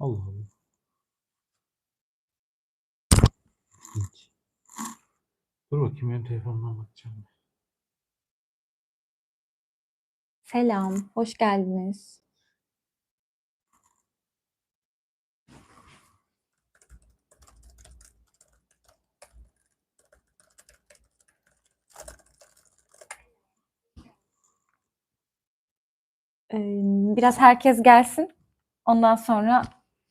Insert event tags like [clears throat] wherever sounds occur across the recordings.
Allah Allah. İlginç. Dur bakayım benim telefonumdan bakacağım. Selam, hoş geldiniz. Ee, Biraz herkes gelsin. Ondan sonra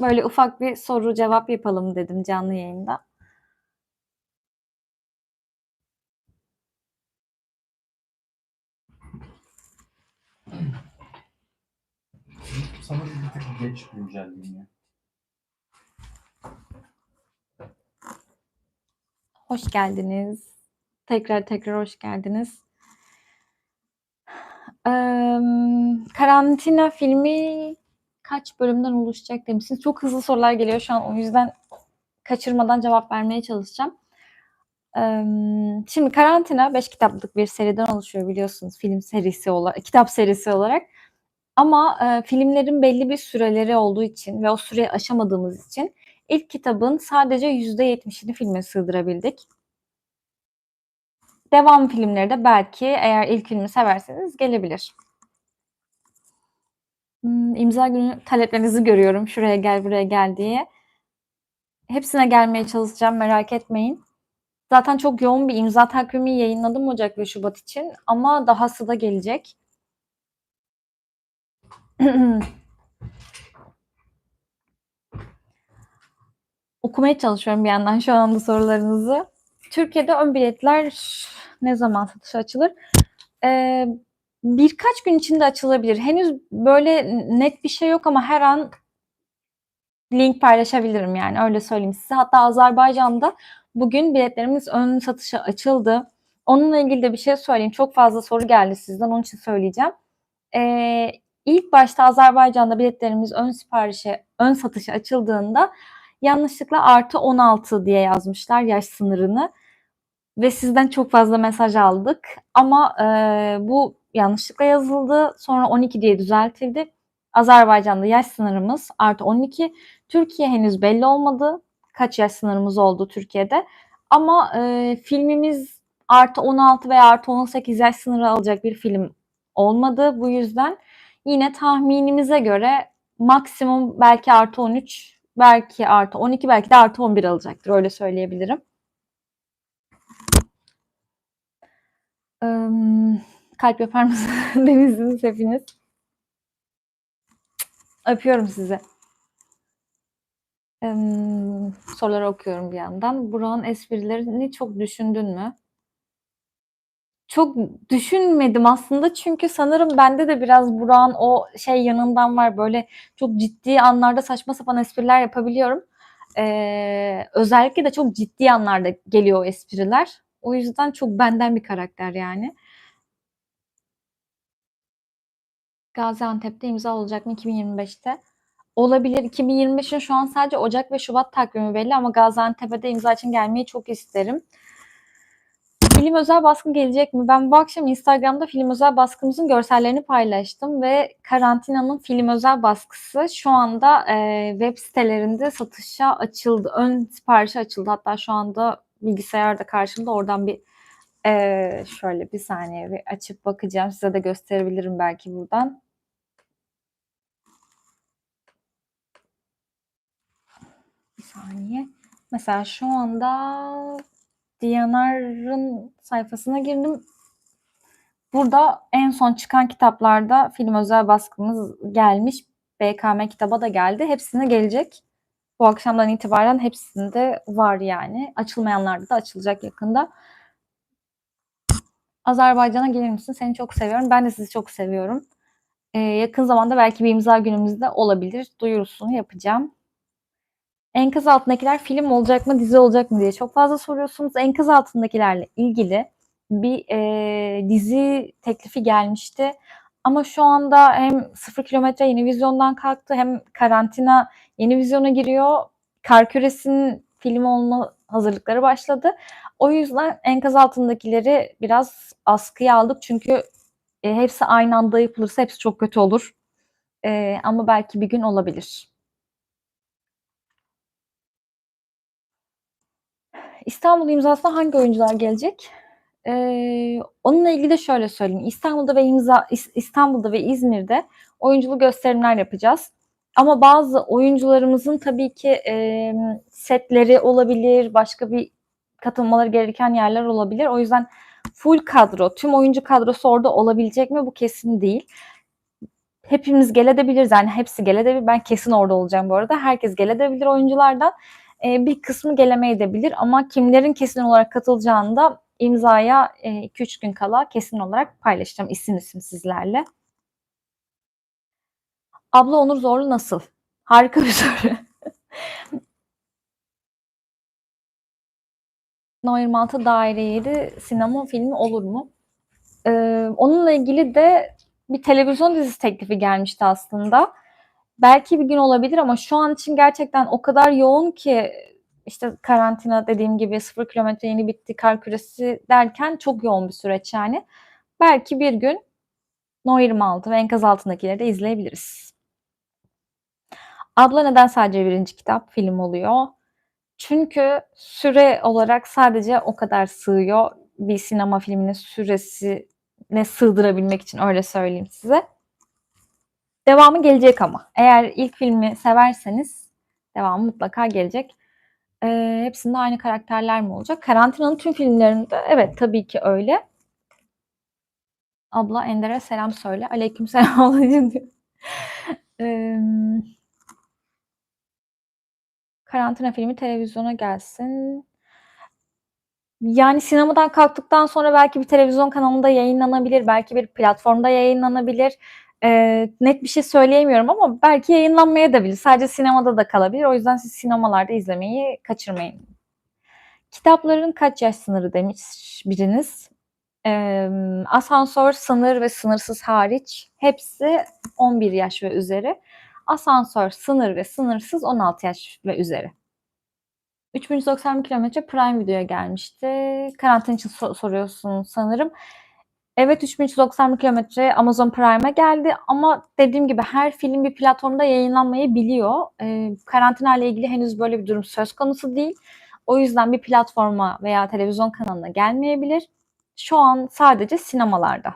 böyle ufak bir soru cevap yapalım dedim canlı yayında. Sana bir tık geç güncelleniyor. Hoş geldiniz. Tekrar tekrar hoş geldiniz. Eee, karantina filmi kaç bölümden oluşacak demişsiniz. Çok hızlı sorular geliyor şu an. O yüzden kaçırmadan cevap vermeye çalışacağım. Şimdi karantina 5 kitaplık bir seriden oluşuyor biliyorsunuz. Film serisi olarak, kitap serisi olarak. Ama e, filmlerin belli bir süreleri olduğu için ve o süreyi aşamadığımız için ilk kitabın sadece %70'ini filme sığdırabildik. Devam filmleri de belki eğer ilk filmi severseniz gelebilir. Hmm, imza günü taleplerinizi görüyorum. Şuraya gel, buraya gel diye. Hepsine gelmeye çalışacağım, merak etmeyin. Zaten çok yoğun bir imza takvimi yayınladım Ocak ve Şubat için ama dahası da gelecek. [clears throat] Okumaya çalışıyorum bir yandan şu anda sorularınızı. Türkiye'de ön biletler ne zaman satışa açılır? Ee, birkaç gün içinde açılabilir. Henüz böyle net bir şey yok ama her an link paylaşabilirim yani öyle söyleyeyim size. Hatta Azerbaycan'da bugün biletlerimiz ön satışa açıldı. Onunla ilgili de bir şey söyleyeyim. Çok fazla soru geldi sizden onun için söyleyeceğim. Ee, ilk başta Azerbaycan'da biletlerimiz ön siparişe, ön satışa açıldığında yanlışlıkla artı 16 diye yazmışlar yaş sınırını ve sizden çok fazla mesaj aldık ama e, bu yanlışlıkla yazıldı sonra 12 diye düzeltildi. Azerbaycan'da yaş sınırımız artı 12. Türkiye henüz belli olmadı kaç yaş sınırımız oldu Türkiye'de ama e, filmimiz artı 16 veya artı 18 yaş sınırı alacak bir film olmadı. Bu yüzden yine tahminimize göre maksimum belki artı 13 belki artı 12 belki de artı 11 alacaktır öyle söyleyebilirim. Eee, kalp yapar mısınız [laughs] Deniz'iniz hepiniz? Öpüyorum sizi. Eee, soruları okuyorum bir yandan. Burak'ın esprilerini çok düşündün mü? Çok düşünmedim aslında çünkü sanırım bende de biraz Burak'ın o şey yanından var. Böyle çok ciddi anlarda saçma sapan espriler yapabiliyorum. Eee, özellikle de çok ciddi anlarda geliyor o espriler. O yüzden çok benden bir karakter yani. Gaziantep'te imza olacak mı 2025'te? Olabilir. 2025'in şu an sadece Ocak ve Şubat takvimi belli ama Gaziantep'e de imza için gelmeyi çok isterim. Film özel baskın gelecek mi? Ben bu akşam Instagram'da film özel baskımızın görsellerini paylaştım ve karantinanın film özel baskısı şu anda e, web sitelerinde satışa açıldı. Ön siparişe açıldı. Hatta şu anda bilgisayarda karşımda oradan bir e, şöyle bir saniye bir açıp bakacağım. Size de gösterebilirim belki buradan. Saniye. Mesela şu anda Diyanar'ın sayfasına girdim. Burada en son çıkan kitaplarda film özel baskımız gelmiş. BKM kitaba da geldi. Hepsine gelecek. Bu akşamdan itibaren hepsinde var yani. Açılmayanlarda da açılacak yakında. Azerbaycan'a gelir misin? Seni çok seviyorum. Ben de sizi çok seviyorum. Ee, yakın zamanda belki bir imza günümüzde olabilir. Duyurusunu yapacağım. Enkaz altındakiler film olacak mı, dizi olacak mı diye çok fazla soruyorsunuz. Enkaz altındakilerle ilgili bir e, dizi teklifi gelmişti. Ama şu anda hem sıfır kilometre yeni vizyondan kalktı hem karantina yeni vizyona giriyor. Kar küresinin film olma hazırlıkları başladı. O yüzden enkaz altındakileri biraz askıya aldık. Çünkü e, hepsi aynı anda yapılırsa hepsi çok kötü olur. E, ama belki bir gün olabilir. İstanbul imzasına hangi oyuncular gelecek? Ee, onunla ilgili de şöyle söyleyeyim. İstanbul'da ve imza İs- İstanbul'da ve İzmir'de oyunculu gösterimler yapacağız. Ama bazı oyuncularımızın tabii ki e, setleri olabilir, başka bir katılmaları gereken yerler olabilir. O yüzden full kadro, tüm oyuncu kadrosu orada olabilecek mi bu kesin değil. Hepimiz gelebiliriz yani hepsi gelebilir. Ben kesin orada olacağım bu arada. Herkes gelebilir oyunculardan. Ee, bir kısmı gelemeyebilir ama kimlerin kesin olarak katılacağını da imzaya 2-3 gün kala kesin olarak paylaşacağım isim isim sizlerle. Abla Onur Zorlu nasıl? Harika bir [laughs] soru. No 26 Daire 7 sinema filmi olur mu? Ee, onunla ilgili de bir televizyon dizisi teklifi gelmişti aslında. Belki bir gün olabilir ama şu an için gerçekten o kadar yoğun ki işte karantina dediğim gibi sıfır kilometre yeni bitti kar küresi derken çok yoğun bir süreç yani. Belki bir gün No 26 ve enkaz altındakileri de izleyebiliriz. Abla neden sadece birinci kitap film oluyor? Çünkü süre olarak sadece o kadar sığıyor. Bir sinema filminin süresine sığdırabilmek için öyle söyleyeyim size. Devamı gelecek ama. Eğer ilk filmi severseniz devamı mutlaka gelecek. Ee, hepsinde aynı karakterler mi olacak? Karantinanın tüm filmlerinde evet tabii ki öyle. Abla Ender'e selam söyle. Aleyküm selam [laughs] ablacığım diyor. Ee, karantina filmi televizyona gelsin. Yani sinemadan kalktıktan sonra belki bir televizyon kanalında yayınlanabilir, belki bir platformda yayınlanabilir. Ee, net bir şey söyleyemiyorum ama belki yayınlanmaya da bilir. Sadece sinemada da kalabilir. O yüzden siz sinemalarda izlemeyi kaçırmayın. Kitapların kaç yaş sınırı demiş biriniz. Ee, asansör, sınır ve sınırsız hariç hepsi 11 yaş ve üzeri. Asansör, sınır ve sınırsız 16 yaş ve üzeri. 3190 kilometre Prime Video'ya gelmişti. Karantin için so- soruyorsun sanırım. Evet 3390 kilometre Amazon Prime'a geldi ama dediğim gibi her film bir platformda yayınlanmayı biliyor. Ee, karantina ile ilgili henüz böyle bir durum söz konusu değil. O yüzden bir platforma veya televizyon kanalına gelmeyebilir. Şu an sadece sinemalarda.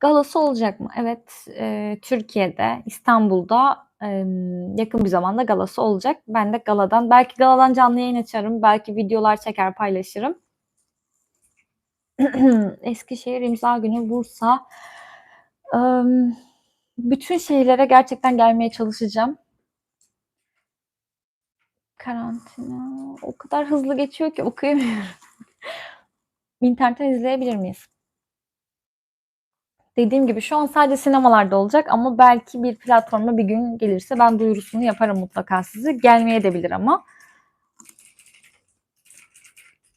Galası olacak mı? Evet, e, Türkiye'de, İstanbul'da e, yakın bir zamanda galası olacak. Ben de galadan, belki galadan canlı yayın açarım, belki videolar çeker paylaşırım. [clears throat] Eskişehir imza günü Bursa. Bütün şeylere gerçekten gelmeye çalışacağım. Karantina o kadar hızlı geçiyor ki okuyamıyorum. [laughs] İnternetten izleyebilir miyiz? Dediğim gibi şu an sadece sinemalarda olacak ama belki bir platforma bir gün gelirse ben duyurusunu yaparım mutlaka size. Gelmeye de bilir ama.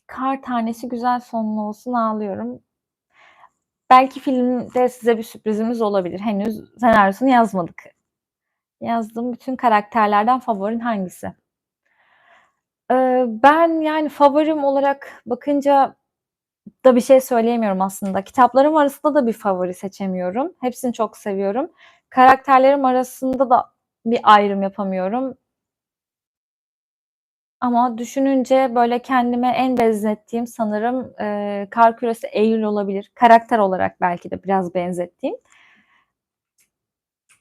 Kar tanesi güzel sonlu olsun ağlıyorum. Belki filmde size bir sürprizimiz olabilir. Henüz senaryosunu yazmadık. Yazdığım bütün karakterlerden favorin hangisi? Ee, ben yani favorim olarak bakınca da bir şey söyleyemiyorum aslında. Kitaplarım arasında da bir favori seçemiyorum. Hepsini çok seviyorum. Karakterlerim arasında da bir ayrım yapamıyorum. Ama düşününce böyle kendime en benzettiğim sanırım e, Kar Küresi Eylül olabilir. Karakter olarak belki de biraz benzettiğim.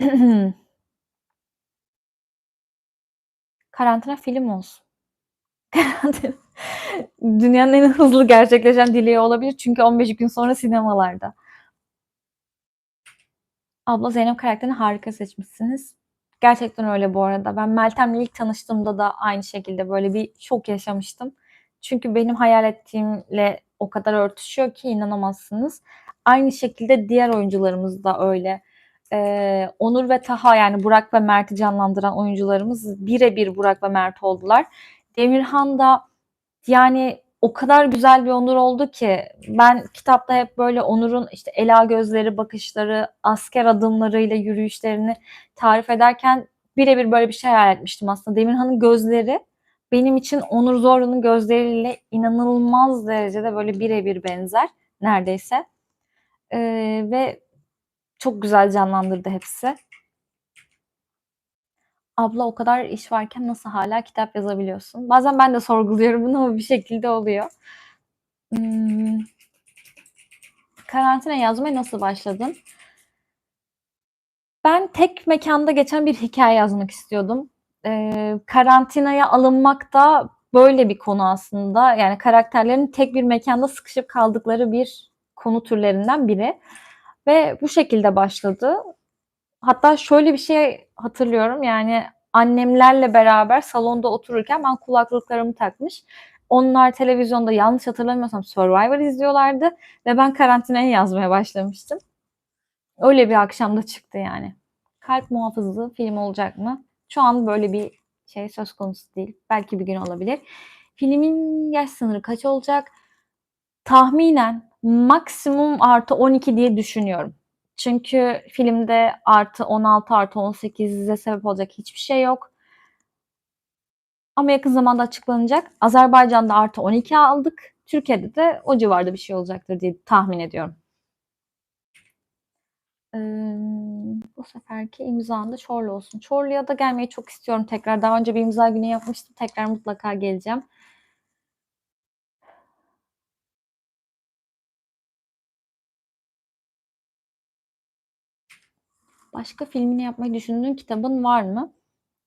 [clears throat] Karantina film olsun. [laughs] Dünyanın en hızlı gerçekleşen dileği olabilir çünkü 15 gün sonra sinemalarda. Abla Zeynep karakterini harika seçmişsiniz. Gerçekten öyle bu arada. Ben Meltem'le ilk tanıştığımda da aynı şekilde böyle bir şok yaşamıştım. Çünkü benim hayal ettiğimle o kadar örtüşüyor ki inanamazsınız. Aynı şekilde diğer oyuncularımız da öyle. Ee, Onur ve Taha yani Burak ve Mert'i canlandıran oyuncularımız birebir Burak ve Mert oldular. Demirhan da yani o kadar güzel bir Onur oldu ki ben kitapta hep böyle Onur'un işte ela gözleri, bakışları, asker adımlarıyla yürüyüşlerini tarif ederken birebir böyle bir şey hayal etmiştim aslında. Demirhan'ın gözleri benim için Onur Zorlu'nun gözleriyle inanılmaz derecede böyle birebir benzer neredeyse. Ee, ve çok güzel canlandırdı hepsi. Abla o kadar iş varken nasıl hala kitap yazabiliyorsun? Bazen ben de sorguluyorum bunu ama bir şekilde oluyor. Hmm. Karantina yazmaya nasıl başladın? Ben tek mekanda geçen bir hikaye yazmak istiyordum. Ee, karantinaya alınmak da böyle bir konu aslında. Yani karakterlerin tek bir mekanda sıkışıp kaldıkları bir konu türlerinden biri. Ve bu şekilde başladı. Hatta şöyle bir şey hatırlıyorum. Yani annemlerle beraber salonda otururken ben kulaklıklarımı takmış. Onlar televizyonda yanlış hatırlamıyorsam Survivor izliyorlardı ve ben karantinaya yazmaya başlamıştım. Öyle bir akşamda çıktı yani. Kalp muhafızı film olacak mı? Şu an böyle bir şey söz konusu değil. Belki bir gün olabilir. Filmin yaş sınırı kaç olacak? Tahminen maksimum artı 12 diye düşünüyorum. Çünkü filmde artı 16 artı 18'e sebep olacak hiçbir şey yok. Ama yakın zamanda açıklanacak. Azerbaycan'da artı 12 aldık. Türkiye'de de o civarda bir şey olacaktır diye tahmin ediyorum. Ee, bu seferki imzan da Çorlu olsun. Çorlu'ya da gelmeyi çok istiyorum tekrar. Daha önce bir imza günü yapmıştım. Tekrar mutlaka geleceğim. Başka filmini yapmayı düşündüğün kitabın var mı?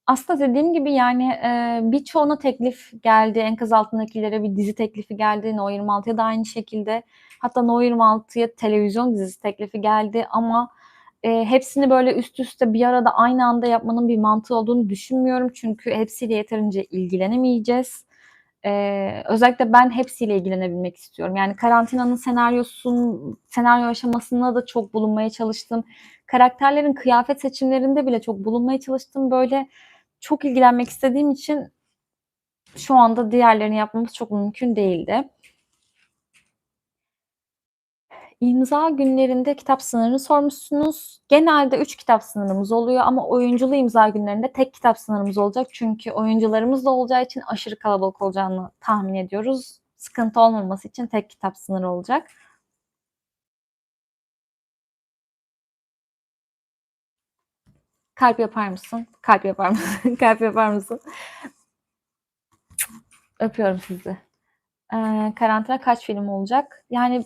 Aslında dediğim gibi yani e, birçoğuna teklif geldi. Enkaz altındakilere bir dizi teklifi geldi. No 26'ya da aynı şekilde. Hatta No 26'ya televizyon dizisi teklifi geldi ama e, hepsini böyle üst üste bir arada aynı anda yapmanın bir mantığı olduğunu düşünmüyorum. Çünkü hepsiyle yeterince ilgilenemeyeceğiz. E, özellikle ben hepsiyle ilgilenebilmek istiyorum. Yani karantinanın senaryosun, senaryo aşamasında da çok bulunmaya çalıştım. Karakterlerin kıyafet seçimlerinde bile çok bulunmaya çalıştım. Böyle çok ilgilenmek istediğim için şu anda diğerlerini yapmamız çok mümkün değildi. İmza günlerinde kitap sınırını sormuşsunuz. Genelde 3 kitap sınırımız oluyor ama oyunculu imza günlerinde tek kitap sınırımız olacak. Çünkü oyuncularımız da olacağı için aşırı kalabalık olacağını tahmin ediyoruz. Sıkıntı olmaması için tek kitap sınırı olacak. Kalp yapar mısın? Kalp yapar mısın? [laughs] Kalp yapar mısın? Öpüyorum sizi. Ee, karantina kaç film olacak? Yani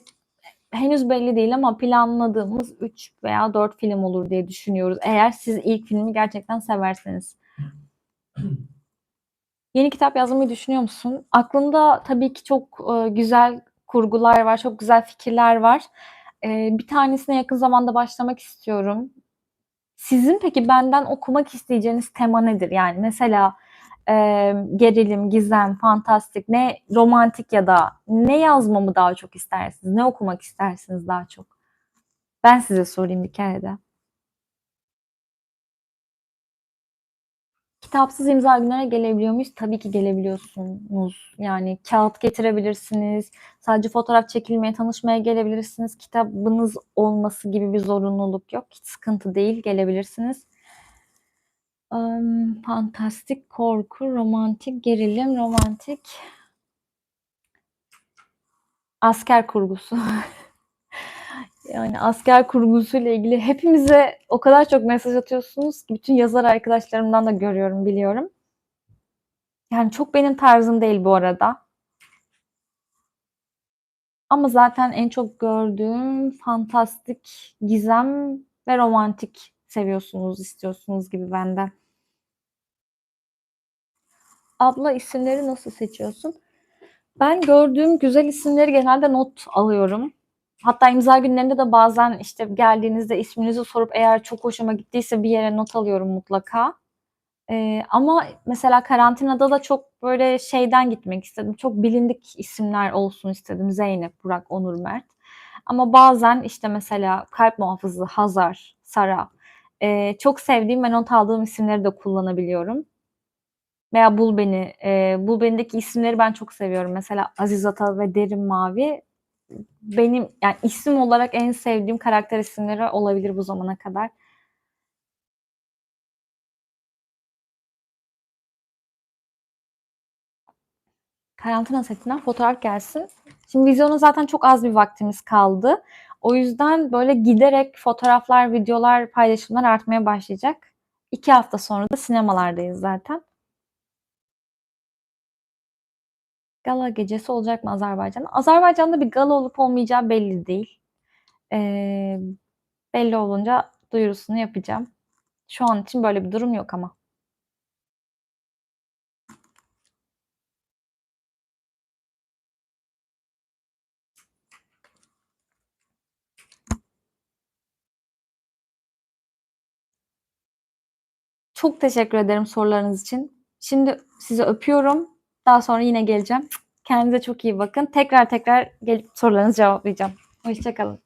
henüz belli değil ama planladığımız 3 veya 4 film olur diye düşünüyoruz. Eğer siz ilk filmi gerçekten severseniz. Yeni kitap yazmayı düşünüyor musun? Aklımda tabii ki çok e, güzel kurgular var, çok güzel fikirler var. E, bir tanesine yakın zamanda başlamak istiyorum. Sizin peki benden okumak isteyeceğiniz tema nedir? Yani mesela e, gerilim, gizem, fantastik, ne romantik ya da ne yazmamı daha çok istersiniz? Ne okumak istersiniz daha çok? Ben size sorayım bir kere de. Kitapsız imza günlerine gelebiliyor muyuz? Tabii ki gelebiliyorsunuz. Yani kağıt getirebilirsiniz. Sadece fotoğraf çekilmeye, tanışmaya gelebilirsiniz. Kitabınız olması gibi bir zorunluluk yok. Hiç sıkıntı değil. Gelebilirsiniz. Um, fantastik, korku, romantik, gerilim, romantik. Asker kurgusu. [laughs] yani asker kurgusuyla ilgili hepimize o kadar çok mesaj atıyorsunuz ki bütün yazar arkadaşlarımdan da görüyorum, biliyorum. Yani çok benim tarzım değil bu arada. Ama zaten en çok gördüğüm fantastik, gizem ve romantik seviyorsunuz, istiyorsunuz gibi benden. Abla isimleri nasıl seçiyorsun? Ben gördüğüm güzel isimleri genelde not alıyorum. Hatta imza günlerinde de bazen işte geldiğinizde isminizi sorup eğer çok hoşuma gittiyse bir yere not alıyorum mutlaka. Ee, ama mesela karantinada da çok böyle şeyden gitmek istedim. Çok bilindik isimler olsun istedim. Zeynep, Burak, Onur, Mert. Ama bazen işte mesela kalp muhafızı, Hazar, Sara. Ee, çok sevdiğim ve not aldığım isimleri de kullanabiliyorum. Veya Bul Beni. E, Bul Beni'deki isimleri ben çok seviyorum. Mesela Aziz Atal ve Derin Mavi benim yani isim olarak en sevdiğim karakter isimleri olabilir bu zamana kadar. Karantina setinden fotoğraf gelsin. Şimdi vizyona zaten çok az bir vaktimiz kaldı. O yüzden böyle giderek fotoğraflar, videolar, paylaşımlar artmaya başlayacak. İki hafta sonra da sinemalardayız zaten. Gala gecesi olacak mı Azerbaycan'da? Azerbaycan'da bir gala olup olmayacağı belli değil. Ee, belli olunca duyurusunu yapacağım. Şu an için böyle bir durum yok ama. Çok teşekkür ederim sorularınız için. Şimdi sizi öpüyorum. Daha sonra yine geleceğim. Kendinize çok iyi bakın. Tekrar tekrar gelip sorularınızı cevaplayacağım. Hoşçakalın.